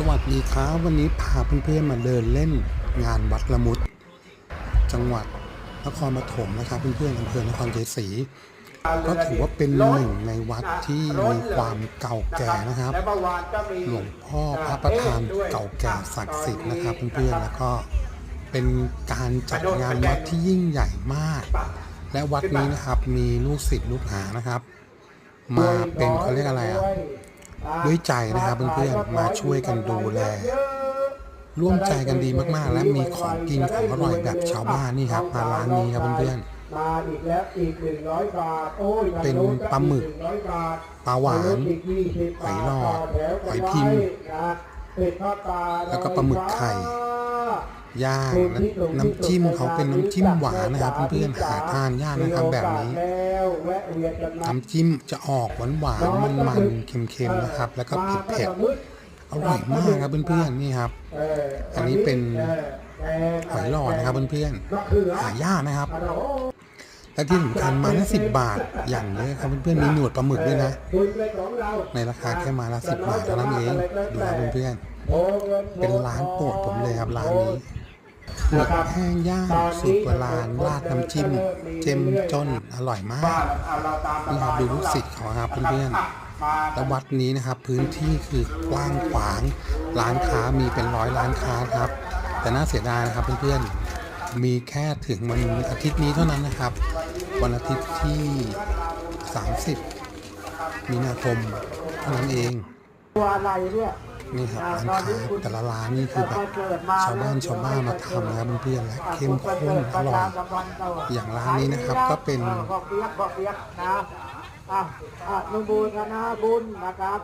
สวัสดีครับวันนี้พาเพื่อนๆมาเดินเล่นงานวัดละมุด จังหวัดนครปฐมนะครับเพื่อนๆอำเภอนครชัยศรีก็ถือว่าเป็นหนึ่งในวัดที่มีความเก่าแก่นะครับ หลวงพ่อพระประธานเก่าแก่ศักดิ์สิทธิ์นะครับเพื่อนๆแล้วก็เป็นการจัดงานวัดที่ยิ่งใหญ่มาก และวัดนี้นะครับมีลูกศิษย์ลูกหานะครับ มาเป็นเขาเรียกอะไรอะ ด้วยใจนะครับเพื่อนๆมาช่วยกันดูแล ร่วมใจกันดีมากๆ และมีของกินของอร่อยแบบชาวบ้านนี่ครับมาร้านนี้ครับเพื่อนมาอีกแล้วอีกหนึ่งร้อยบาทโอ้ยเป็นปลาหมึกร้อยบาทๆปลาหวานอีกยี่สิบหอยหลอดบาทต่แถวหอยพิมพ์นะเป็ดทอดปลาแล้วก็ปลาหมึกไข่ ย่างและน้ำจิ้มเขาเป็นน้ำจิ้มหวานนะครับเพื่อนๆหาทานยากนะครับแบบนี้แล้วแวะเวียนกันมาน้ำจิ้มจะออกหวานหวานมันมันๆเค็มๆนะครับ แล้วก็เผ็ดเผ็ดๆอร่อยมากครับเพื่อนๆนี่ครับเอออันนี้เป็นเออหอยหลอดนะครับเพื่อนมะเขือๆหายากนะครับอะโหและที่สำคัญมาละสิบบาทอย่างเยอะครับเพื่อนๆมีหนวดปลาหมึกด้วยนะคุณเป็นของเราในราคาแค่ไมาละสิบบาทเท่านั้นเองดูครับเพื่อนโอ้งิโๆเป็นร้านโปรดผมเลยครับร้านนี้ หมึกแห้งย่างสูตรโบราณราดน้ำจิ้ม เจ้มจนอร่อยมากนะครับดูลูกศิษย์เขาครับเพื่อนๆและวัดนี้นะครับ พื้นที่คือกว้างขวาง ร้านค้ามีเป็นร้อยร้านค้าครับ แต่น่าเสียดายนะครับเพื่อนๆ มีแค่ถึงวันอาทิตย์นี้เท่านั้นนะครับ วันอาทิตย์ที่ 30 มีนาคมเท่านั้นเองตัวอะไรเนี่ย นี่ครับร้านค้าแต่ละร้านนี่คือแบบชาวบ้านชาวบ้านมาทำนะครับเพื่อนๆและเข้มข้นอร่อยอย่างร้านนี้นะครับก็เป็นบอกเปียกบอกเปียกนะอะอะนุบูรณาบุญนะครับ